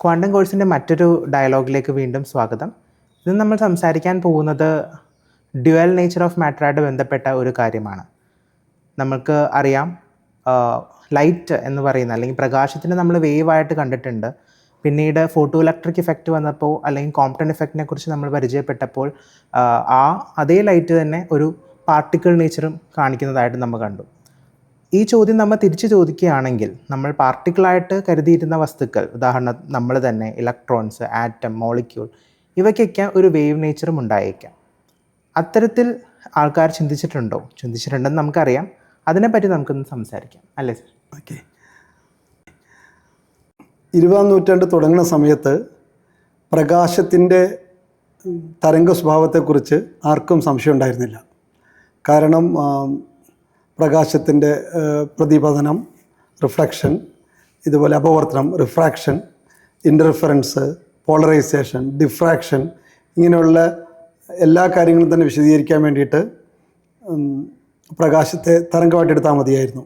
Quantum കോഴ്സിന്റെ മറ്റൊരു ഡയലോഗിലേക്ക് വീണ്ടും സ്വാഗതം. ഇന്ന് നമ്മൾ സംസാരിക്കാൻ പോകുന്നത് ഡ്യുവൽ നേച്ചർ ഓഫ് മാറ്ററായിട്ട് ബന്ധപ്പെട്ട ഒരു കാര്യമാണ്. നമുക്ക് അറിയാം ലൈറ്റ് എന്ന് പറയുന്ന അല്ലെങ്കിൽ പ്രകാശത്തിനെ നമ്മൾ വേവായിട്ട് കണ്ടിട്ടുണ്ട്. പിന്നീട് ഫോട്ടോ ഇലക്ട്രിക് ഇഫക്റ്റ് വന്നപ്പോൾ അല്ലെങ്കിൽ കോംപ്റ്റൺ ഇഫക്റ്റിനെ കുറിച്ച് നമ്മൾ പരിചയപ്പെട്ടപ്പോൾ ആ, ആ അതേ ലൈറ്റ് തന്നെ ഒരു പാർട്ടിക്കിൾ നേച്ചറും കാണിക്കുന്നതായിട്ട് നമ്മൾ കണ്ടു. ഈ ചോദ്യം നമ്മൾ തിരിച്ചു ചോദിക്കുകയാണെങ്കിൽ നമ്മൾ പാർട്ടിക്കിളായിട്ട് കരുതിയിരുന്ന വസ്തുക്കൾ ഉദാഹരണം നമ്മൾ തന്നെ ഇലക്ട്രോൺസ് ആറ്റം മോളിക്യൂൾ ഇവയ്ക്കൊക്കെ ഒരു വേവ് നേച്ചറും ഉണ്ടായേക്കാം. അത്തരത്തിൽ ആൾക്കാർ ചിന്തിച്ചിട്ടുണ്ടോ? ചിന്തിച്ചിട്ടുണ്ടെന്ന് നമുക്കറിയാം. അതിനെപ്പറ്റി നമുക്കൊന്ന് സംസാരിക്കാം. അല്ലേ സർ ഓക്കെ ഇരുപതാം നൂറ്റാണ്ട് തുടങ്ങുന്ന സമയത്ത് പ്രകാശത്തിന്റെ തരംഗ സ്വഭാവത്തെക്കുറിച്ച് ആർക്കും സംശയം ഉണ്ടായിരുന്നില്ല. കാരണം പ്രകാശത്തിന്റെ പ്രതിപതനം റിഫ്ലക്ഷൻ ഇതുപോലെ അപവർത്തനം റിഫ്രാക്ഷൻ ഇന്റർഫറൻസ് പോളറൈസേഷൻ ഡിഫ്രാക്ഷൻ ഇങ്ങനെയുള്ള എല്ലാ കാര്യങ്ങളും തന്നെ വിശദീകരിക്കാൻ വേണ്ടിയിട്ട് പ്രകാശത്തെ തരംഗമായിട്ട് എടുത്താൽ മതിയായിരുന്നു.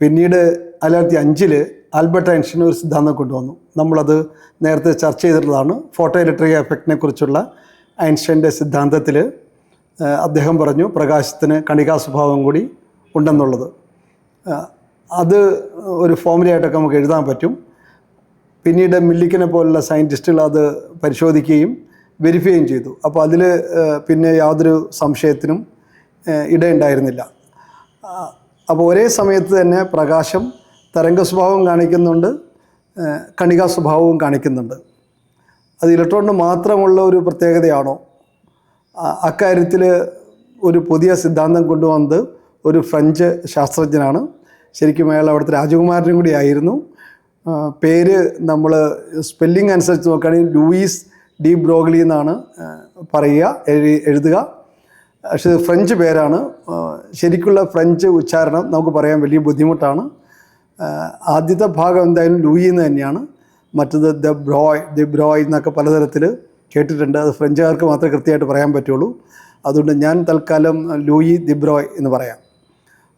പിന്നീട് ആയിരത്തി അഞ്ചിൽ ആൽബർട്ട് ഐൻസ്റ്റീൻ ഒരു സിദ്ധാന്തം കൊണ്ടുവന്നു. നമ്മളത് നേരത്തെ ചർച്ച ചെയ്തിട്ടുള്ളതാണ്. ഫോട്ടോ ഇലക്ട്രിക് എഫക്റ്റിനെ കുറിച്ചുള്ള ഐൻസ്റ്റൈന്റെ സിദ്ധാന്തത്തിൽ അദ്ദേഹം പറഞ്ഞു പ്രകാശത്തിന് കണികാ സ്വഭാവം കൂടി ഉണ്ടെന്നുള്ളത്. അത് ഒരു ഫോമുലയായിട്ടൊക്കെ നമുക്ക് എഴുതാൻ പറ്റും. പിന്നീട് മില്ലിക്കിനെ പോലുള്ള സയന്റിസ്റ്റുകൾ അത് പരിശോധിക്കുകയും വെരിഫൈയും ചെയ്തു. അപ്പോൾ അതിൽ പിന്നെ യാതൊരു സംശയത്തിനും ഇടയുണ്ടായിരുന്നില്ല. അപ്പോൾ ഒരേ സമയത്ത് തന്നെ പ്രകാശം തരംഗ സ്വഭാവം കാണിക്കുന്നുണ്ട് കണികാ സ്വഭാവവും കാണിക്കുന്നുണ്ട്. അത് ഇലക്ട്രോണിന് മാത്രമുള്ള ഒരു പ്രത്യേകതയാണോ? അക്കാര്യത്തിൽ ഒരു പുതിയ സിദ്ധാന്തം കൊണ്ടുവന്നത് ഒരു ഫ്രഞ്ച് ശാസ്ത്രജ്ഞനാണ്. ശരിക്കും അയാൾ അവിടുത്തെ രാജകുമാരനും കൂടി ആയിരുന്നു. പേര് നമ്മൾ സ്പെല്ലിംഗ് അനുസരിച്ച് നോക്കുകയാണെങ്കിൽ ലൂയിസ് ഡി ബ്രോഗ്ലി എന്നാണ് പറയുക എഴു എഴുതുക. പക്ഷേ ഫ്രഞ്ച് പേരാണ്. ശരിക്കുള്ള ഫ്രഞ്ച് ഉച്ചാരണം നമുക്ക് പറയാൻ വലിയ ബുദ്ധിമുട്ടാണ്. ആദ്യത്തെ ഭാഗം എന്തായാലും ലൂയി എന്ന് തന്നെയാണ്. മറ്റത് ദ ബ്രോയ് ദി ബ്രോയ് എന്നൊക്കെ പലതരത്തിൽ കേട്ടിട്ടുണ്ട്. അത് ഫ്രഞ്ചുകാർക്ക് മാത്രമേ കൃത്യമായിട്ട് പറയാൻ പറ്റുള്ളൂ. അതുകൊണ്ട് ഞാൻ തൽക്കാലം ലൂയി ദിബ്രോയ് എന്ന് പറയാം.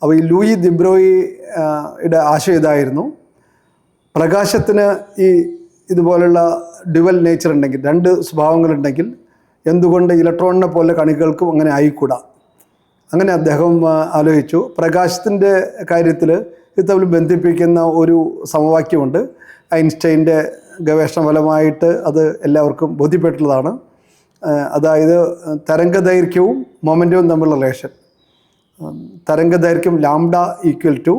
അപ്പോൾ ഈ ലൂയി ദിബ്രോയി ആ, യുടെ ആശയം ഇതായിരുന്നു. പ്രകാശത്തിന് ഈ ഇതുപോലുള്ള ഡ്യുവൽ നേച്ചർ ഉണ്ടെങ്കിൽ രണ്ട് സ്വഭാവങ്ങളുണ്ടെങ്കിൽ എന്തുകൊണ്ട് ഇലക്ട്രോണിനെ പോലെ കണികൾക്കും അങ്ങനെ ആയിക്കൂടാ? അങ്ങനെ അദ്ദേഹം ആലോചിച്ചു. പ്രകാശത്തിന്റെ കാര്യത്തിൽ ഇത് തമ്മിൽ ബന്ധിപ്പിക്കുന്ന ഒരു സമവാക്യമുണ്ട്. ഐൻസ്റ്റൈന്റെ ഗവേഷണ ഫലമായിട്ട് അത് എല്ലാവർക്കും ബോധ്യപ്പെട്ടുള്ളതാണ്. അതായത് തരംഗദൈർഘ്യവും മൊമെന്റവും തമ്മിലുള്ള റിലേഷൻ. തരംഗദൈർഘ്യം lambda equal to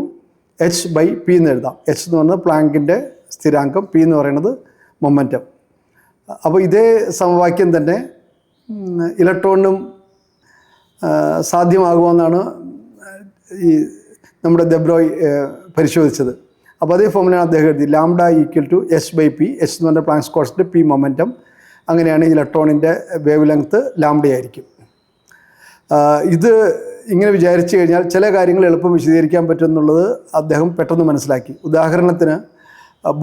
H by P എന്ന് എഴുതാം. എച്ച് എന്ന് പറയുന്നത് പ്ലാങ്കിന്റെ സ്ഥിരാങ്കം പി എന്ന് പറയുന്നത് മൊമെന്റം അപ്പോൾ ഇതേ സമവാക്യം തന്നെ ഇലക്ട്രോണിനും സാധ്യമാകുമെന്നാണ് ഈ നമ്മുടെ ദെബ്രോയ് പരിശോധിച്ചത്. അപ്പോൾ അതേ ഫോമിലാണ് അദ്ദേഹം എഴുതി lambda equal to H by P H എന്ന് പറഞ്ഞ പ്ലാങ്സ് കോൺസ്റ്റന്റ് പി മൊമെന്റം അങ്ങനെയാണ് ഇലക്ട്രോണിന്റെ വേവ് ലെങ്ത്ത് ലാംഡയായിരിക്കും ഇത് ഇങ്ങനെ വിചാരിച്ചു കഴിഞ്ഞാൽ ചില കാര്യങ്ങൾ എളുപ്പം വിശദീകരിക്കാൻ പറ്റും എന്നുള്ളത് അദ്ദേഹം പെട്ടെന്ന് മനസ്സിലാക്കി. ഉദാഹരണത്തിന്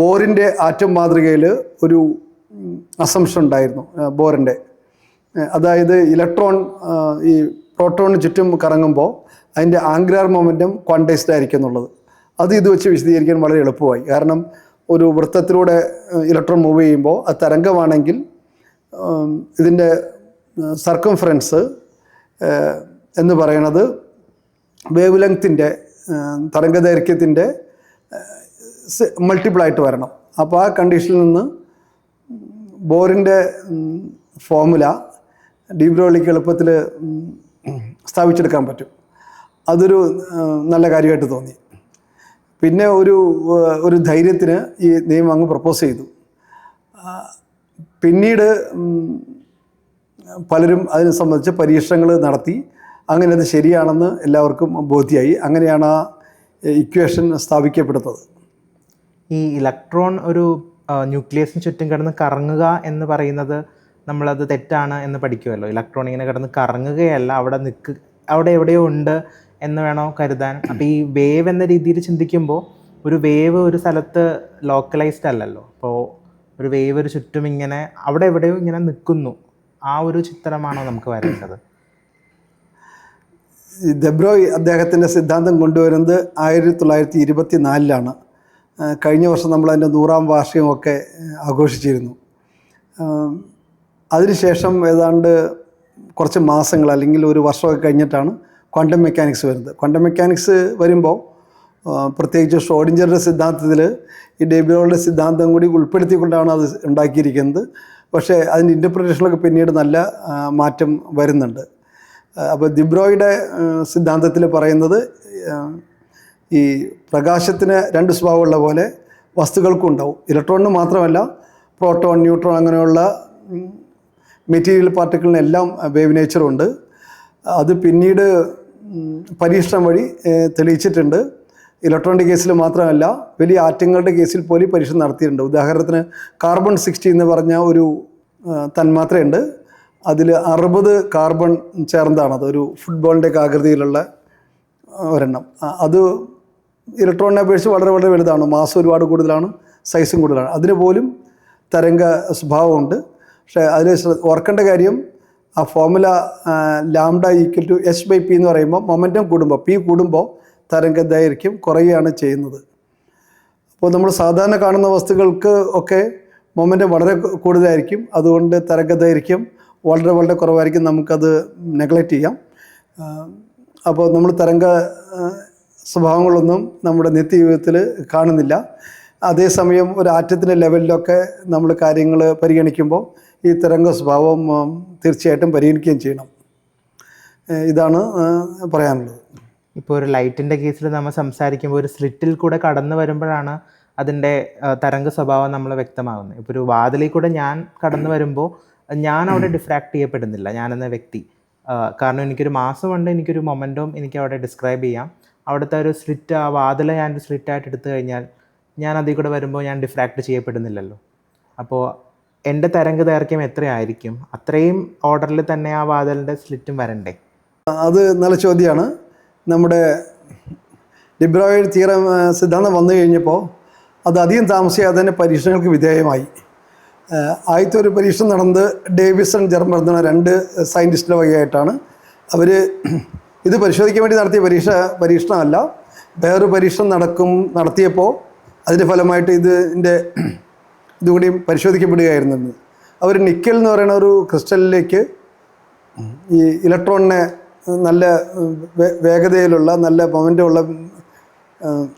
ബോറിന്റെ ആറ്റം മാതൃകയിൽ ഒരു അസംഷൻ ഉണ്ടായിരുന്നു ബോറിന്റെ. അതായത് ഇലക്ട്രോൺ ഈ പ്രോട്ടോണിന് ചുറ്റും കറങ്ങുമ്പോൾ അതിന്റെ ആംഗുലാർ മൊമെന്റം ക്വാണ്ടൈസ്ഡ് ആയിരിക്കും എന്നുള്ളത്. അത് ഇത് വെച്ച് വിശദീകരിക്കാൻ വളരെ എളുപ്പമായി. കാരണം ഒരു വൃത്തത്തിലൂടെ ഇലക്ട്രോൺ മൂവ് ചെയ്യുമ്പോൾ അത് തരംഗമാണെങ്കിൽ ഇതിന്റെ സർക്കംഫറൻസ് എന്ന് പറയുന്നത് വേവ് ലെങ്ത്തിന്റെ തരംഗദൈർഘ്യത്തിന്റെ മൾട്ടിപ്പിളായിട്ട് വരണം. അപ്പോൾ ആ കണ്ടീഷനിൽ നിന്ന് ബോറിന്റെ ഫോമുല ഡീബ്രോളിക്ക് എളുപ്പത്തിൽ സ്ഥാപിച്ചെടുക്കാൻ പറ്റും. അതൊരു നല്ല കാര്യമായിട്ട് തോന്നി. പിന്നെ ഒരു ഒരു ധൈര്യത്തിന് ഈ നിയമം അങ്ങ് പ്രപ്പോസ് ചെയ്തു. പിന്നീട് പലരും അതിനെ സംബന്ധിച്ച് പരീക്ഷണങ്ങൾ നടത്തി. അങ്ങനെ അത് ശരിയാണെന്ന് എല്ലാവർക്കും ബോധ്യമായി അങ്ങനെയാണ് ആ ഇക്വേഷൻ സ്ഥാപിക്കപ്പെടുന്നത് ഈ ഇലക്ട്രോൺ ഒരു ന്യൂക്ലിയസിന് ചുറ്റും കിടന്ന് കറങ്ങുക എന്ന് പറയുന്നത് നമ്മളത് തെറ്റാണ് എന്ന് പഠിക്കുമല്ലോ. ഇലക്ട്രോൺ ഇങ്ങനെ കിടന്ന് കറങ്ങുകയല്ല അവിടെ നിൽക്ക് അവിടെ എവിടെയോ ഉണ്ട് എന്ന് വേണോ കരുതാൻ. അപ്പോൾ ഈ വേവ് എന്ന രീതിയിൽ ചിന്തിക്കുമ്പോൾ ഒരു വേവ് ഒരു സ്ഥലത്ത് ലോക്കലൈസ്ഡ് അല്ലല്ലോ. അപ്പോൾ ഒരു വേവ് ഒരു ചുറ്റും ഇങ്ങനെ അവിടെ എവിടെയോ ഇങ്ങനെ നിൽക്കുന്നു. ആ ഒരു ചിത്രമാണോ നമുക്ക് വരേണ്ടത്? ദെബ്രോയ് അദ്ദേഹത്തിന്റെ സിദ്ധാന്തം കൊണ്ടുവരുന്നത് ആയിരത്തി തൊള്ളായിരത്തി ഇരുപത്തി നാലിലാണ് കഴിഞ്ഞ വർഷം നമ്മൾ അതിന്റെ നൂറാം വാർഷികമൊക്കെ ആഘോഷിച്ചിരുന്നു. അതിനുശേഷം ഏതാണ്ട് കുറച്ച് മാസങ്ങൾ അല്ലെങ്കിൽ ഒരു വർഷമൊക്കെ കഴിഞ്ഞിട്ടാണ് ക്വാണ്ടം മെക്കാനിക്സ് വരുന്നത്. ക്വാണ്ടം മെക്കാനിക്സ് വരുമ്പോൾ പ്രത്യേകിച്ച് ഷോഡിഞ്ചറുടെ സിദ്ധാന്തത്തിൽ ഈ ഡെബ്രോയുടെ സിദ്ധാന്തം കൂടി ഉൾപ്പെടുത്തിക്കൊണ്ടാണ് അത് ഉണ്ടാക്കിയിരിക്കുന്നത്. പക്ഷേ അതിന്റെ ഇന്റർപ്രിറ്റേഷനൊക്കെ പിന്നീട് നല്ല മാറ്റം വരുന്നുണ്ട്. അപ്പോൾ ദിബ്രോയുടെ സിദ്ധാന്തത്തിൽ പറയുന്നത് ഈ പ്രകാശത്തിന് രണ്ട് സ്വഭാവമുള്ള പോലെ വസ്തുക്കൾക്കും ഉണ്ടാവും. ഇലക്ട്രോണിന് മാത്രമല്ല പ്രോട്ടോൺ ന്യൂട്രോൺ അങ്ങനെയുള്ള മെറ്റീരിയൽ പാർട്ടിക്കിളിനെല്ലാം വേവ് നേച്ചറുണ്ട് അത് പിന്നീട് പരീക്ഷണം വഴി തെളിയിച്ചിട്ടുണ്ട്. ഇലക്ട്രോണിക് കേസിൽ മാത്രമല്ല വലിയ ആറ്റങ്ങളുടെ കേസിൽ പോലും പരീക്ഷണം നടത്തിയിട്ടുണ്ട്. ഉദാഹരണത്തിന് കാർബൺ സിക്സ്റ്റി എന്ന് പറഞ്ഞ ഒരു തന്മാത്രയുണ്ട്. അതിൽ അറുപത് കാർബൺ ചേർന്നതാണ്. അതൊരു ഫുട്ബോളിന്റെ ഒക്കെ ആകൃതിയിലുള്ള ഒരെണ്ണം. അത് ഇലക്ട്രോണിനെ അപേക്ഷിച്ച് വളരെ വളരെ വലുതാണ്. മാസം ഒരുപാട് കൂടുതലാണ് സൈസും കൂടുതലാണ്. അതിന് പോലും തരംഗ സ്വഭാവമുണ്ട്. പക്ഷേ അതിൽ ഓർക്കേണ്ട കാര്യം ആ formula lambda equal to H by P എന്ന് പറയുമ്പോൾ മൊമെന്റം കൂടുമ്പോൾ പി കൂടുമ്പോൾ തരംഗ ദൈർഘ്യം കുറയുകയാണ് ചെയ്യുന്നത്. അപ്പോൾ നമ്മൾ സാധാരണ കാണുന്ന വസ്തുക്കൾക്ക് ഒക്കെ മൊമെന്റം വളരെ കൂടുതലായിരിക്കും. അതുകൊണ്ട് തരംഗ ദൈർഘ്യം വളരെ വളരെ കുറവായിരിക്കും നമുക്കത് നെഗ്ലക്റ്റ് ചെയ്യാം. അപ്പോൾ നമ്മൾ തരംഗ സ്വഭാവങ്ങളൊന്നും നമ്മുടെ നിത്യജീവിതത്തിൽ കാണുന്നില്ല. അതേസമയം ഒരു ആറ്റത്തിന്റെ ലെവലിലൊക്കെ നമ്മൾ കാര്യങ്ങൾ പരിഗണിക്കുമ്പോൾ ഈ തരംഗ സ്വഭാവം തീർച്ചയായിട്ടും പരിഗണിക്കുകയും ചെയ്യണം. ഇതാണ് പറയാനുള്ളത്. ഇപ്പോൾ ഒരു ലൈറ്റിന്റെ കേസിൽ നമ്മൾ സംസാരിക്കുമ്പോൾ ഒരു സ്ലിറ്റിൽ കൂടെ കടന്നു വരുമ്പോഴാണ് അതിന്റെ തരംഗ സ്വഭാവം നമ്മൾ വ്യക്തമാകുന്നത്. ഇപ്പോൾ ഒരു വാതിലിൽ കൂടെ ഞാൻ കടന്നു വരുമ്പോൾ ഞാൻ അവിടെ ഡിഫ്രാക്ട് ചെയ്യപ്പെടുന്നില്ല. ഞാനെന്ന വ്യക്തി. കാരണം എനിക്കൊരു മാസമുണ്ട് എനിക്കൊരു മൊമെന്റും എനിക്ക് അവിടെ ഡിസ്ക്രൈബ് ചെയ്യാം. അവിടുത്തെ ഒരു സ്ലിറ്റ് ആ വാതിൽ ഞാൻ ഒരു സ്ലിറ്റായിട്ട് എടുത്തു കഴിഞ്ഞാൽ ഞാൻ അതിൽ കൂടെ വരുമ്പോൾ ഞാൻ ഡിഫ്രാക്ട് ചെയ്യപ്പെടുന്നില്ലല്ലോ. അപ്പോൾ എന്റെ തരംഗ ദൈർഘ്യം എത്രയായിരിക്കും? അത്രയും ഓർഡറിൽ തന്നെ ആ വാതിലിന്റെ സ്ലിറ്റും വരണ്ടേ? അത് നല്ല ചോദ്യമാണ്. നമ്മുടെ ലിബ്രോയിഡ് തീരം സിദ്ധാന്തം വന്നു കഴിഞ്ഞപ്പോൾ അത് അധികം താമസിയാതെ തന്നെ പരീക്ഷണങ്ങൾക്ക് വിധേയമായി. ആദ്യത്തെ ഒരു പരീക്ഷണം നടന്നത് ഡേവിസൺ ജർമ്മർ എന്ന രണ്ട് സയന്റിസ്റ്റിന്റെ വകയായിട്ടാണ്. അവർ ഇത് പരിശോധിക്കാൻ വേണ്ടി നടത്തിയ പരീക്ഷ പരീക്ഷണമല്ല. വേറൊരു പരീക്ഷണം നടക്കും നടത്തിയപ്പോൾ അതിന്റെ ഫലമായിട്ട് ഇതിന്റെ ഇതുകൂടി പരിശോധിക്കപ്പെടുകയായിരുന്നു അവർ നിക്കൽ എന്ന് പറയുന്ന ഒരു ക്രിസ്റ്റലിലേക്ക് ഈ ഇലക്ട്രോണിനെ നല്ല വേഗതയിലുള്ള നല്ല മൊമെന്റുള്ള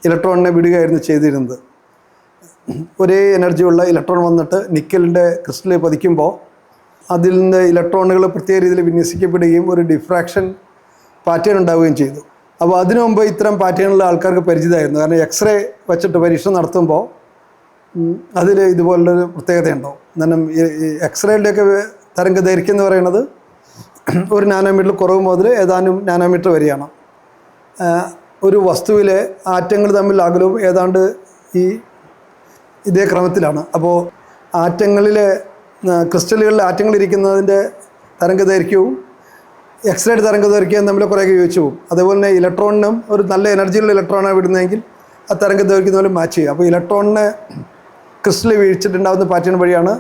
ഇലക്ട്രോണിനെ വിടുകയായിരുന്നു ചെയ്തിരുന്നത്. ഒരേ എനർജിയുള്ള ഇലക്ട്രോൺ വന്നിട്ട് നിക്കലിന്റെ ക്രിസ്റ്റലിൽ പതിക്കുമ്പോൾ അതിൽ നിന്ന് ഇലക്ട്രോണുകൾ പ്രത്യേക രീതിയിൽ വിന്യസിക്കപ്പെടുകയും ഒരു ഡിഫ്രാക്ഷൻ പാറ്റേൺ ഉണ്ടാവുകയും ചെയ്തു. അപ്പോൾ അതിനു മുമ്പ് ഇത്തരം പാറ്റേണുള്ള ആൾക്കാർക്ക് പരിചിതമായിരുന്നു. കാരണം എക്സ്റേ വെച്ചിട്ട് പരീക്ഷണം നടത്തുമ്പോൾ അതിൽ ഇതുപോലുള്ളൊരു പ്രത്യേകതയുണ്ടാവും കാരണം എക്സ്റേയുടെയൊക്കെ തരംഗ ദൈർഘ്യം എന്ന് പറയുന്നത് ഒരു നാനോമീറ്റർ കുറവ് മുതൽ ഏതാനും നാനോമീറ്റർ വരെയാണ്. ഒരു വസ്തുവിലെ ആറ്റങ്ങൾ തമ്മിൽ അകലവും ഏതാണ്ട് ഈ ഇതേ ക്രമത്തിലാണ്. അപ്പോൾ ആറ്റങ്ങളിലെ ക്രിസ്റ്റലുകളിൽ ആറ്റങ്ങൾ ഇരിക്കുന്നതിന്റെ തരംഗ ദൈർഘ്യവും എക്സ്റേഡ് തരംഗ ദൈർഘ്യം തമ്മിൽ കുറേയൊക്കെ യോജിച്ചു പോകും. അതേപോലെ തന്നെ ഇലക്ട്രോണിനും ഒരു നല്ല എനർജിയുള്ള ഇലക്ട്രോണാണ് വിടുന്നതെങ്കിൽ ആ തരംഗ ദൈർഘ്യം തമ്മിൽ മാച്ച് ചെയ്യുക. അപ്പോൾ ഇലക്ട്രോണിനെ ക്രിസ്റ്റൽ വീഴ്ചിട്ടുണ്ടാകുന്ന പാറ്റേൺ വഴിയാണ്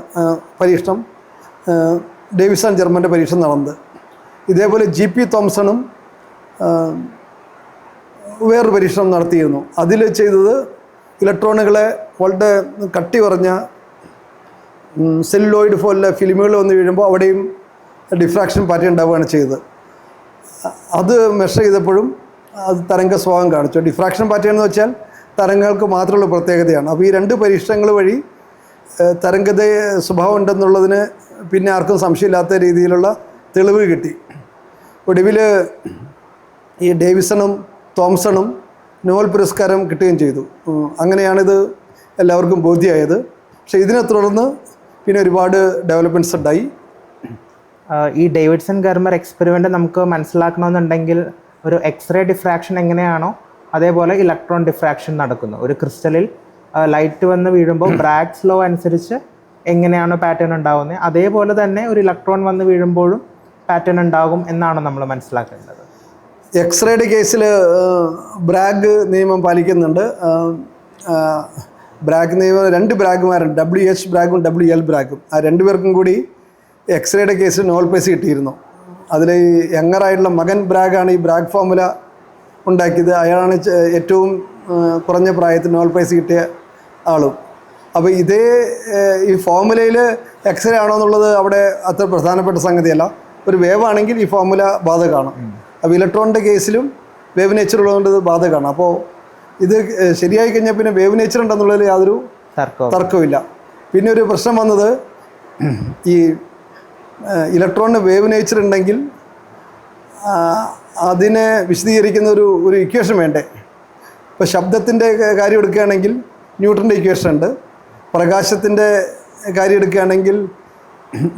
പരീക്ഷണം ഡേവിസൺ ജർമ്മന്റെ പരീക്ഷണം നടന്നത്. ഇതേപോലെ ജി പി തോംസണും വേറൊരു പരീക്ഷണം നടത്തിയിരുന്നു. അതിൽ ചെയ്തത് ഇലക്ട്രോണുകളെ വളരെ കട്ടി കുറഞ്ഞ സെല്ലോയിഡ് പോലുള്ള ഫിലിമുകൾ വന്ന് വീഴുമ്പോൾ അവിടെയും ഡിഫ്രാക്ഷൻ പാറ്റേൺ ഉണ്ടാവുകയാണ് ചെയ്തത്. അത് മെഷർ ചെയ്തപ്പോഴും അത് തരംഗ സ്വഭാവം കാണിച്ചു. ഡിഫ്രാക്ഷൻ പാറ്റേൺ എന്ന് വെച്ചാൽ തരംഗങ്ങൾക്ക് മാത്രമുള്ള പ്രത്യേകതയാണ്. അപ്പോൾ ഈ രണ്ട് പരീക്ഷണങ്ങൾ വഴി തരംഗത സ്വഭാവം ഉണ്ടെന്നുള്ളതിന് പിന്നെ ആർക്കും സംശയമില്ലാത്ത രീതിയിലുള്ള തെളിവ് കിട്ടി. ഒടുവിൽ ഈ ഡേവിസണും തോംസണും നോബൽ പുരസ്കാരം കിട്ടുകയും ചെയ്തു. അങ്ങനെയാണിത് എല്ലാവർക്കും ബോധ്യമായത്. പക്ഷേ ഇതിനെ തുടർന്ന് പിന്നെ ഒരുപാട് ഡെവലപ്മെന്റ്സ് ഉണ്ടായി. ഈ ഡേവിഡ്സൺ ഗർമർ എക്സ്പെരിമെന്റ് നമുക്ക് മനസ്സിലാക്കണമെന്നുണ്ടെങ്കിൽ ഒരു എക്സ്റേ ഡിഫ്രാക്ഷൻ എങ്ങനെയാണോ അതേപോലെ ഇലക്ട്രോൺ ഡിഫ്രാക്ഷൻ നടക്കുന്നു. ഒരു ക്രിസ്റ്റലിൽ ലൈറ്റ് വന്ന് വീഴുമ്പോൾ ബ്രാക്ക് ലോ അനുസരിച്ച് എങ്ങനെയാണ് പാറ്റേൺ ഉണ്ടാകുന്നത് അതേപോലെ തന്നെ ഒരു ഇലക്ട്രോൺ വന്ന് വീഴുമ്പോഴും പാറ്റേൺ ഉണ്ടാകും എന്നാണ് നമ്മൾ മനസ്സിലാക്കേണ്ടത്. എക്സ്റേയുടെ കേസിൽ ബ്രാഗ് നിയമം പാലിക്കുന്നുണ്ട്. ബ്രാഗ് നിയമം രണ്ട് ബ്രാഗുമാരുണ്ട് ഡബ്ല്യു എച്ച് ബ്രാഗും ഡബ്ല്യു എൽ ബ്രാഗും ആ രണ്ടുപേർക്കും കൂടി എക്സ്റേയുടെ കേസിൽ നോൾ പ്രൈസ് കിട്ടിയിരുന്നു. അതിൽ യങ്ങറായിട്ടുള്ള മകൻ ബ്രാഗാണ് ഈ ബ്രാഗ് ഫോമുല ഉണ്ടാക്കിയത്. അയാളാണ് ഏറ്റവും കുറഞ്ഞ പ്രായത്തിൽ നോൾ പ്രൈസ് കിട്ടിയ ആളും. അപ്പോൾ ഇതേ ഈ ഫോമുലയിൽ എക്സ്റേ ആണോ എന്നുള്ളത് അവിടെ അത്ര പ്രധാനപ്പെട്ട സംഗതിയല്ല. ഒരു വേവാണെങ്കിൽ ഈ ഫോമുല ബാധകമാണ്. അപ്പോൾ ഇലക്ട്രോണിന്റെ കേസിലും വേവ് നേച്ചർ ഉള്ളതുകൊണ്ട് ഇത് ബാധകമാണ്. അപ്പോൾ ഇത് ശരിയായി കഴിഞ്ഞാൽ പിന്നെ വേവ് നേച്ചർ ഉണ്ടെന്നുള്ളതിൽ യാതൊരു തർക്കവും തർക്കമില്ല പിന്നെ ഒരു പ്രശ്നം വന്നത് ഈ ഇലക്ട്രോണിന് വേവ് നേച്ചർ ഉണ്ടെങ്കിൽ അതിനെ വിശദീകരിക്കുന്ന ഒരു ഒരു ഇക്വേഷൻ വേണ്ടേ? ഇപ്പോൾ ശബ്ദത്തിന്റെ കാര്യം എടുക്കുകയാണെങ്കിൽ ന്യൂട്ടന്റെ ഇക്വേഷൻ ഉണ്ട്. പ്രകാശത്തിന്റെ കാര്യം എടുക്കുകയാണെങ്കിൽ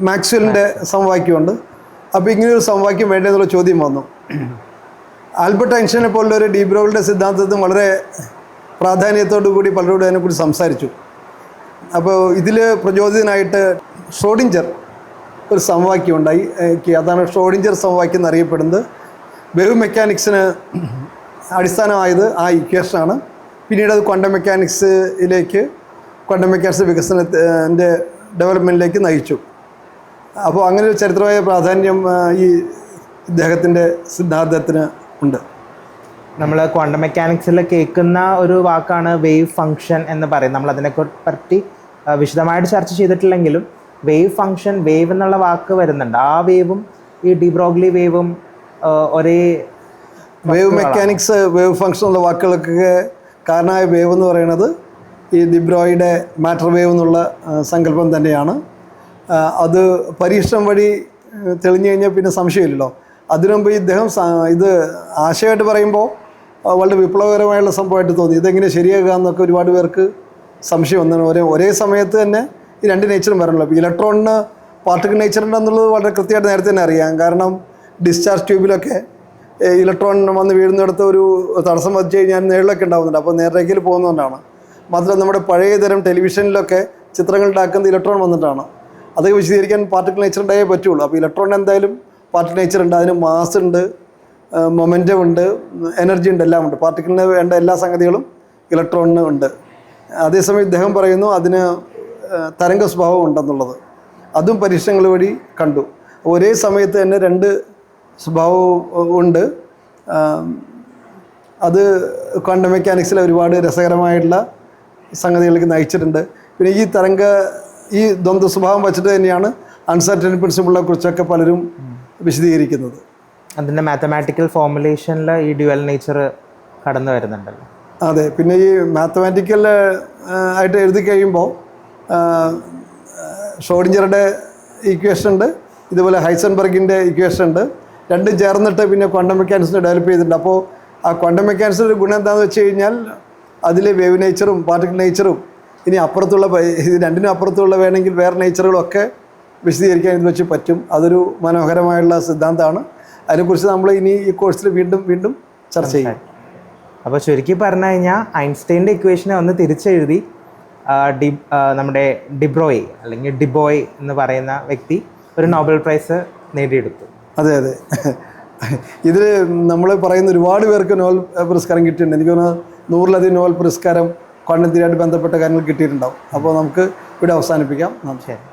മാക്സ്വലിന്റെ സമവാക്യമുണ്ട്. അപ്പോൾ ഇങ്ങനെയൊരു സമവാക്യം വേണ്ടെന്നുള്ള ചോദ്യം വന്നു. ആൽബർട്ട് ഐൻസ്റ്റൈനെ പോലുള്ള ഒരു ഡീബ്രോകളുടെ സിദ്ധാന്തത്തിന് വളരെ പ്രാധാന്യത്തോടു കൂടി പലരോട് അതിനെക്കുറിച്ച് സംസാരിച്ചു. അപ്പോൾ ഇതിൽ പ്രചോദിതനായിട്ട് ഷ്രോഡിഞ്ചർ ഒരു സമവാക്യം ഉണ്ടായി. അതാണ് ഷ്രോഡിഞ്ചർ സമവാക്യം എന്നറിയപ്പെടുന്നത്. വേവ് മെക്കാനിക്സിന് അടിസ്ഥാനമായത് ആ ഇക്വേഷനാണ്. പിന്നീട് അത് ക്വാണ്ടം മെക്കാനിക്സിലേക്ക് ക്വാണ്ടം മെക്കാനിക്സ് വികസനത്തിന്റെ ഡെവലപ്മെന്റിലേക്ക് നയിച്ചു. അപ്പോൾ അങ്ങനെ ഒരു ചരിത്രമായ പ്രാധാന്യം ഈ ഇദ്ദേഹത്തിന്റെ സിദ്ധാന്തത്തിന് ഉണ്ട്. നമ്മൾ ക്വാണ്ടം മെക്കാനിക്സിൽ കേൾക്കുന്ന ഒരു വാക്കാണ് വേവ് ഫങ്ഷൻ എന്ന് പറയും. നമ്മൾ അതിനെ പറ്റി വിശദമായിട്ട് ചർച്ച ചെയ്തിട്ടില്ലെങ്കിലും വേവ് ഫങ്ഷൻ വേവ് എന്നുള്ള വാക്ക് വരുന്നുണ്ട്. ആ വേവും ഈ ഡിബ്രോഗ്ലി വേവും ഒരേ വേവ് മെക്കാനിക്സ് വേവ് ഫങ്ഷൻ എന്നുള്ള വാക്കുകൾക്കൊക്കെ കാരണമായ വേവ് എന്ന് പറയുന്നത് ഈ ദിബ്രോയുടെ മാറ്റർ വേവ് എന്നുള്ള സങ്കല്പം തന്നെയാണ്. അത് പരീക്ഷണം വഴി തെളിഞ്ഞു കഴിഞ്ഞാൽ പിന്നെ സംശയമില്ലല്ലോ. അതിനു മുമ്പ് ഇദ്ദേഹം ഇത് ആശയമായിട്ട് പറയുമ്പോൾ വളരെ വിപ്ലവകരമായുള്ള സംഭവമായിട്ട് തോന്നി. ഇതെങ്ങനെ ശരിയാകുക എന്നൊക്കെ ഒരുപാട് പേർക്ക് സംശയം വന്നു ഒരേ ഒരേ സമയത്ത് തന്നെ ഈ രണ്ട് നേച്ചറും വരണല്ലോ. അപ്പോൾ ഇലക്ട്രോണിന് പാർട്ടിക്കൽ നേച്ചർ ഉണ്ടെന്നുള്ളത് വളരെ കൃത്യമായിട്ട് നേരത്തെ തന്നെ അറിയാം. കാരണം ഡിസ്ചാർജ് ട്യൂബിലൊക്കെ ഇലക്ട്രോൺ വന്ന് വീഴുന്നിടത്ത് ഒരു തടസ്സം വധിച്ചു കഴിഞ്ഞാൽ നേരിലൊക്കെ ഉണ്ടാകുന്നുണ്ട് അപ്പോൾ നേരിലേക്കിൽ പോകുന്നതുകൊണ്ടാണ്. മാത്രമല്ല നമ്മുടെ പഴയ തരം ടെലിവിഷനിലൊക്കെ ചിത്രങ്ങൾ ഉണ്ടാക്കുന്നത് ഇലക്ട്രോൺ വന്നിട്ടാണ്. അതൊക്കെ വിശദീകരിക്കാൻ പാർട്ടിക്കൽ നേച്ചർ ഉണ്ടായേ പറ്റുള്ളൂ. അപ്പോൾ ഇലക്ട്രോൺ എന്തായാലും പാർട്ടിക്കൽ നേച്ചർ ഉണ്ട് അതിന് മാസ് ഉണ്ട് മൊമെന്റം ഉണ്ട് എനർജി ഉണ്ട് എല്ലാം ഉണ്ട്. പാർട്ടിക്കിളിന് വേണ്ട എല്ലാ സംഗതികളും ഇലക്ട്രോണിന് ഉണ്ട്. അതേസമയം ഇദ്ദേഹം പറയുന്നു അതിന് തരംഗ സ്വഭാവം ഉണ്ടെന്നുള്ളത്. അതും പരീക്ഷണങ്ങൾ വഴി കണ്ടു. ഒരേ സമയത്ത് തന്നെ രണ്ട് സ്വഭാവവും ഉണ്ട്. അത് ക്വാണ്ടം മെക്കാനിക്സിലെ ഒരുപാട് രസകരമായിട്ടുള്ള സംഗതികളിലേക്ക് നയിച്ചിട്ടുണ്ട്. പിന്നെ ഈ തരംഗ ഈ ദ്വന്ദ്വ സ്വഭാവം വച്ചിട്ട് തന്നെയാണ് അൺസർട്ടൻ പ്രിൻസിപ്പിളിനെ കുറിച്ചൊക്കെ പലരും വിശദീകരിക്കുന്നത്. അതിന്റെ മാത്തമാറ്റിക്കൽ ഫോർമുലേഷനിൽ ഈ ഡ്യുവൽ നേച്ചർ കടന്നു വരുന്നുണ്ടല്ലോ. അതെ പിന്നെ ഈ മാത്തമാറ്റിക്കൽ ആയിട്ട് എഴുതി കഴിയുമ്പോൾ ഷോഡിഞ്ചറുടെ ഇക്വേഷൻ ഉണ്ട് ഇതുപോലെ ഹൈസൻബർഗിന്റെ ഇക്വേഷൻ ഉണ്ട് രണ്ടും ചേർന്നിട്ട് പിന്നെ ക്വാണ്ടം മെക്കാനിക്സിനെ ഡെവലപ്പ് ചെയ്തിട്ടുണ്ട്. അപ്പോൾ ആ ക്വാണ്ടം മെക്കാനിക്സിന്റെ ഗുണം എന്താണെന്ന് വെച്ച് കഴിഞ്ഞാൽ അതിലെ വേവ് നേച്ചറും പാർട്ടിക്കൽ നേച്ചറും ഇനി അപ്പുറത്തുള്ള ഇത് രണ്ടിനും അപ്പുറത്തുള്ള വേണമെങ്കിൽ വേറെ നേച്ചറുകളൊക്കെ വിശദീകരിക്കാൻ ഇത് വെച്ച് പറ്റും. അതൊരു മനോഹരമായുള്ള സിദ്ധാന്തമാണ്. അതിനെക്കുറിച്ച് നമ്മൾ ഇനി ഈ കോഴ്സിൽ വീണ്ടും വീണ്ടും ചർച്ച ചെയ്യാം. അപ്പോൾ ചുരുക്കി പറഞ്ഞു കഴിഞ്ഞാൽ ഐൻസ്റ്റൈന്റെ ഇക്വേഷനെ ഒന്ന് തിരിച്ചെഴുതി ഡി നമ്മുടെ ഡിബ്രോയ് അല്ലെങ്കിൽ ഡിബോയ് എന്ന് പറയുന്ന വ്യക്തി ഒരു നോബൽ പ്രൈസ് നേടിയെടുത്തു. അതെ അതെ. ഇതിൽ നമ്മൾ പറയുന്ന ഒരുപാട് പേർക്ക് നോബൽ പുരസ്കാരം കിട്ടിയിട്ടുണ്ട്. എനിക്ക് തോന്നുന്നു നൂറിലധികം നോബൽ പുരസ്കാരം ക്വാണ്ടം തിരിയായിട്ട് ബന്ധപ്പെട്ട കാര്യങ്ങൾ കിട്ടിയിട്ടുണ്ടാവും. അപ്പോൾ നമുക്ക് ഇവിടെ അവസാനിപ്പിക്കാം. നമസ്കാരം ശരി.